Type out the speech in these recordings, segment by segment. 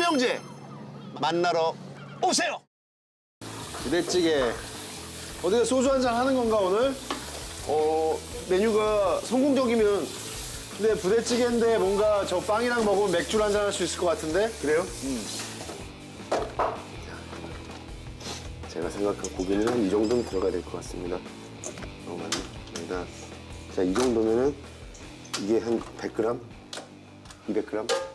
삼형제 만나러 오세요. 부대찌개. 어디가 소주 한 잔 하는 건가 오늘? 어 메뉴가 성공적이면 근데 부대찌개인데 뭔가 저 빵이랑 먹으면 맥주를 한잔 할 수 있을 것 같은데? 그래요? 제가 생각한 고기는 한 이 정도는 들어가야 될 것 같습니다. 어, 맞네. 일단 자, 이 정도면은 이게 한 100g? 200g?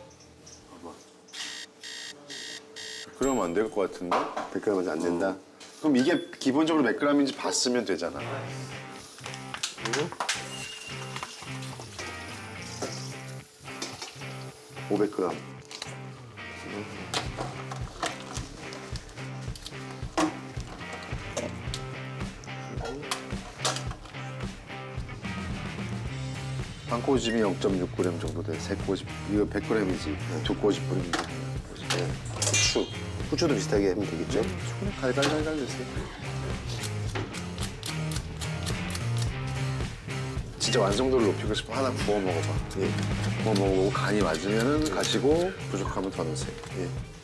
그러면 안 될 것 같은데? 100g은 안 된다. 그럼 이게 기본적으로 몇 g인지 봤으면 되잖아. 500g. 한 꼬집이 0.6g 정도 돼. 세 꼬집. 이거 100g이지. 두 꼬집 뿌리면 돼. 네. 후추. 후추도 비슷하게 하면 되겠죠? 손에 갈갈갈갈 됐어요. 진짜 완성도를 높이고 싶으면 하나 구워 먹어봐. 예. 구워 먹어보고 간이 맞으면은 가시고 부족하면 더 넣으세요. 예.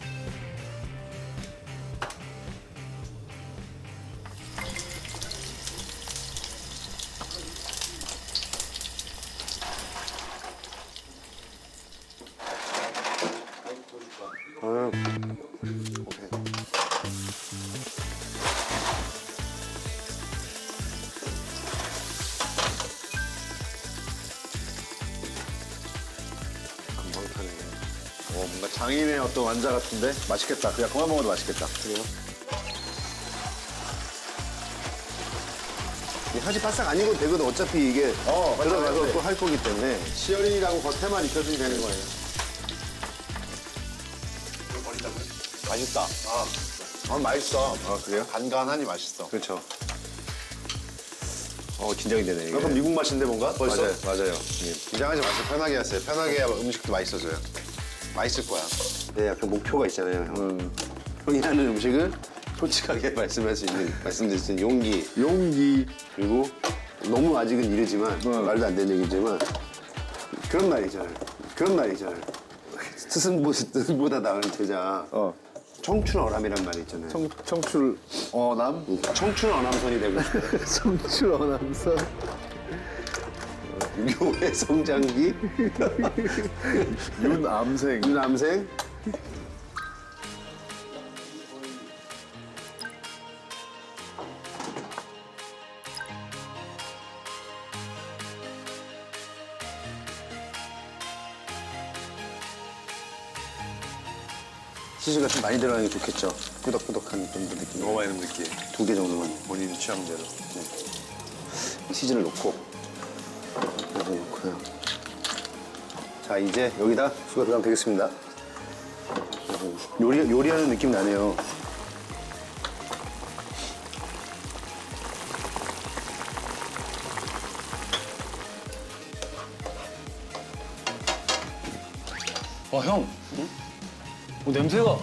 어, 뭔가 장인의 어떤 완자 같은데? 맛있겠다. 그냥 그만 먹어도 맛있겠다. 그래요? 이 하지 바싹 안 익어도 되거든. 어차피 이게 어, 맞아, 들어가서 맞아. 또 할 거기 때문에. 시어링이라고 겉에만 익혀주면 되는 거예요. 맛있다. 아, 아 맛있어. 아, 그래요? 간간하니 맛있어. 그렇죠. 어, 긴장이 되네, 이게. 약간 미국 맛인데 뭔가? 벌써? 맞아요, 맞아요. 예, 긴장하지 마세요. 편하게 하세요. 편하게 해야 음식도 맛있어져요. 맛있을 거야. 네, 약간 목표가 있잖아요, 형. 형이 하는 음식을 솔직하게 말씀할 수 있는, 말씀드릴 수 있는 용기. 용기. 그리고 너무 아직은 이르지만, 말도 안 되는 얘기지만, 그런 말 있잖아요. 그런 말 있잖아요. 스승보, 스승보다 나은 제자. 어. 청춘 어람이란 말이 있잖아요. 청, 청출 어남? 청춘 어남선이 되고 싶어요. 청출 어남선. 유교의 성장기, 윤암생. 유남생. 치즈가 좀 많이 들어가는 게 좋겠죠. 꾸덕꾸덕한 좀 느낌. 먹어봐야 하는 느낌. 두개 정도만. 본인 취향대로. 치즈를 넣고 여기 넣고요. 자 이제 여기다 수가 들어가면 되겠습니다. 요리 요리하는 느낌 나네요. 와, 형. 어, 냄새가.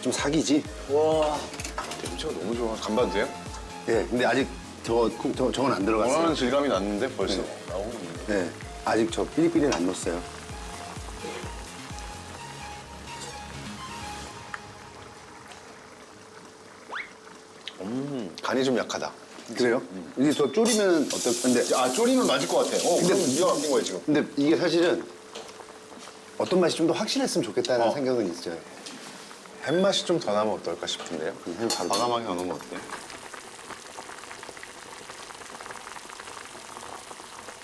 좀 사기지. 와. 냄새가 너무 좋아. 간봐도 돼요? 예, 근데 아직 저거 저, 저건 안 들어갔어요. 원하는 질감이 났는데 벌써 네. 네, 아직 저 삐리삐리는 안 넣었어요. 음, 간이 좀 약하다. 그래요? 이게 더 졸이면 어떨 건데? 아, 졸이면 맞을 것 같아. 어, 근데- 근데 네가 맡긴 거야, 지금. 근데 이게 사실은 어떤 맛이 좀 더 확실했으면 좋겠다는 어. 생각은 있어요. 햄맛이 좀 더 나면 어떨까 싶은데요? 햄 바로 과감하게 안 넣으면 어때?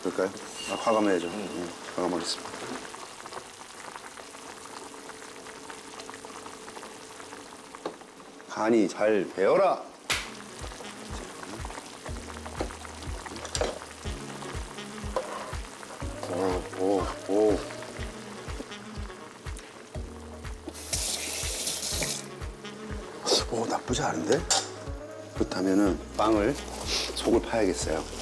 그럴까요? 아, 과감해야죠. 음, 과감하겠습니다. 간이 잘 배어라. 오, 오, 오. 오, 나쁘지 않은데? 그렇다면은 빵을 속을 파야겠어요.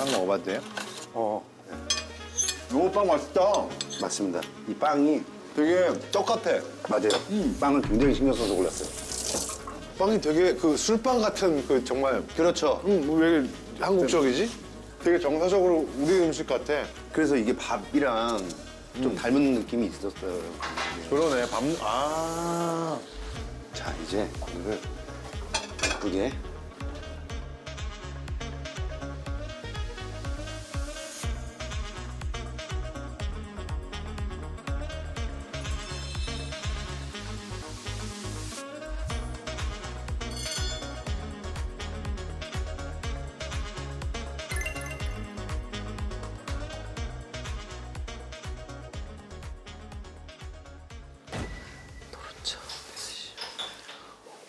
빵 먹어봐도 돼요? 어. 요빵 맛있다. 맞습니다. 이 빵이 되게 떡 같아. 맞아요. 빵을 굉장히 신경 써서 골랐어요. 빵이 되게 그 술빵 같은 그 정말 그렇죠. 음, 뭐왜 이렇게 한국적이지? 되게 정서적으로 우리 음식 같아. 그래서 이게 밥이랑 좀 닮은 느낌이 있었어요. 그러네. 밥. 아. 자 이제 이거를 예쁘게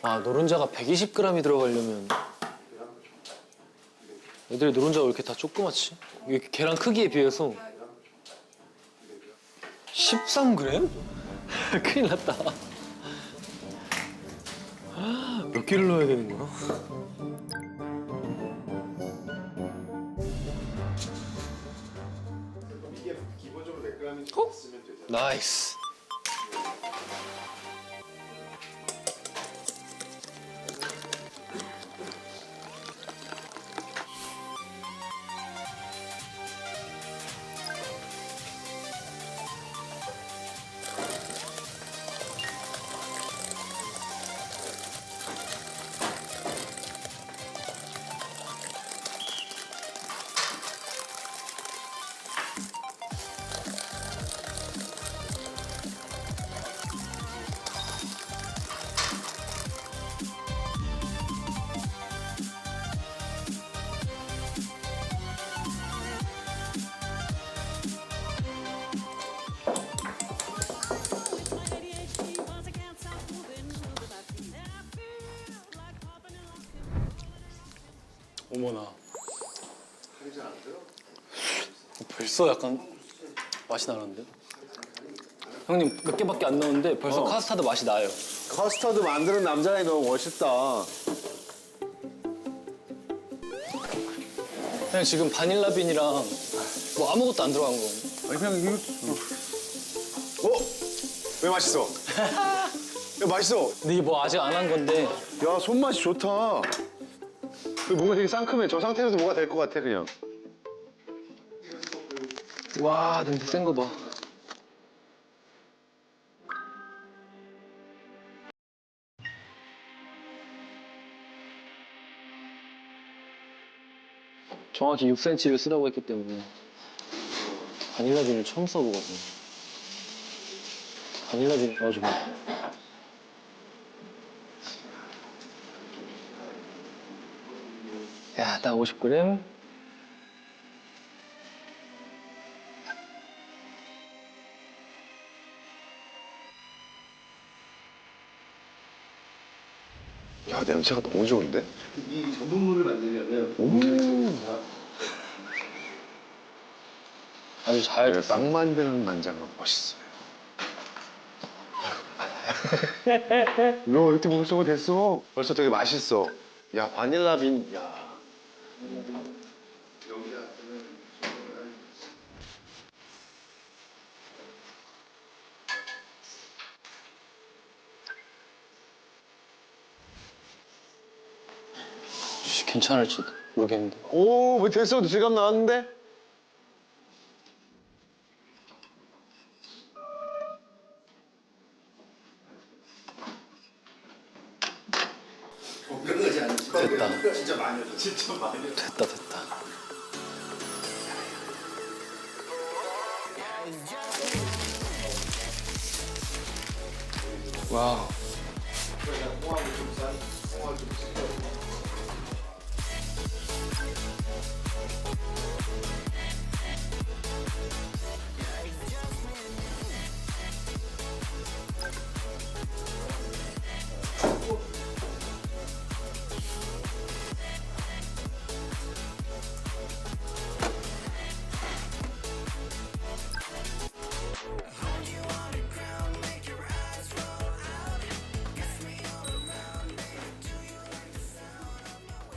와 노른자가 120g이 들어가려면 애들이 노른자가 왜 이렇게 다 조그맣지? 이게 계란 크기에 비해서 13g? 큰일 났다. 몇 개를 넣어야 되는 거야? 어? 나이스. 어머나. 벌써 약간 맛이 나는데? 형님 몇 개밖에 안 넣었는데 벌써 카스타드 맛이 나요. 커스터드 만드는 남자애 너무 멋있다. 그냥 지금 바닐라 빈이랑 뭐 아무것도 안 들어간 거. 아니 그냥 이거. 어? 왜 맛있어? 야 맛있어. 근데 이게 뭐 아직 안 한 건데 야 손맛이 좋다. 그 뭔가 되게 상큼해. 저 상태에서 뭐가 될 것 같아 그냥. 와 냄새 센 거 봐. 정확히 6cm를 쓰라고 했기 때문에 바닐라 빈을 처음 써보거든요. 바닐라 빈 넣어주고 야, 딱 50g. 야 냄새가 너무 좋은데? 이 전분물을 만들려면 아주 잘 네, 빵 만드는 난장은 멋있어요. 너 이렇게 벌써 됐어? 벌써 되게 맛있어. 야 바닐라 빈. 야. 괜찮을지 모르겠는데. 오, 뭐 됐어? 질감 나왔는데? 됐다. 진짜 많이 줘. 진짜 많이 줘. 됐다, 됐다. 와우.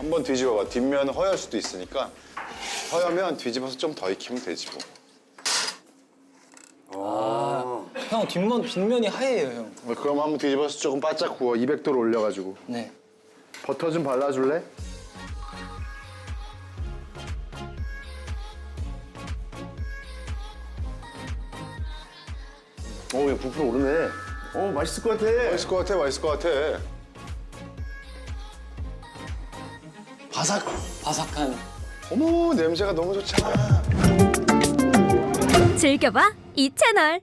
한번 뒤집어봐. 뒷면 허열 수도 있으니까 허여면 뒤집어서 좀 더 익히면 되지 뭐. 형 뒷면 뒷면이 하얘요 형. 어, 그럼 한번 뒤집어서 조금 바짝 구워 200도로 올려가지고 네. 버터 좀 발라줄래? 오, 야, 부풀어 오르네. 오, 맛있을 것 같아. 맛있을 것 같아, 맛있을 것 같아. 바삭. 바삭한. 어머 냄새가 너무 좋잖아. 즐겨봐 이 채널.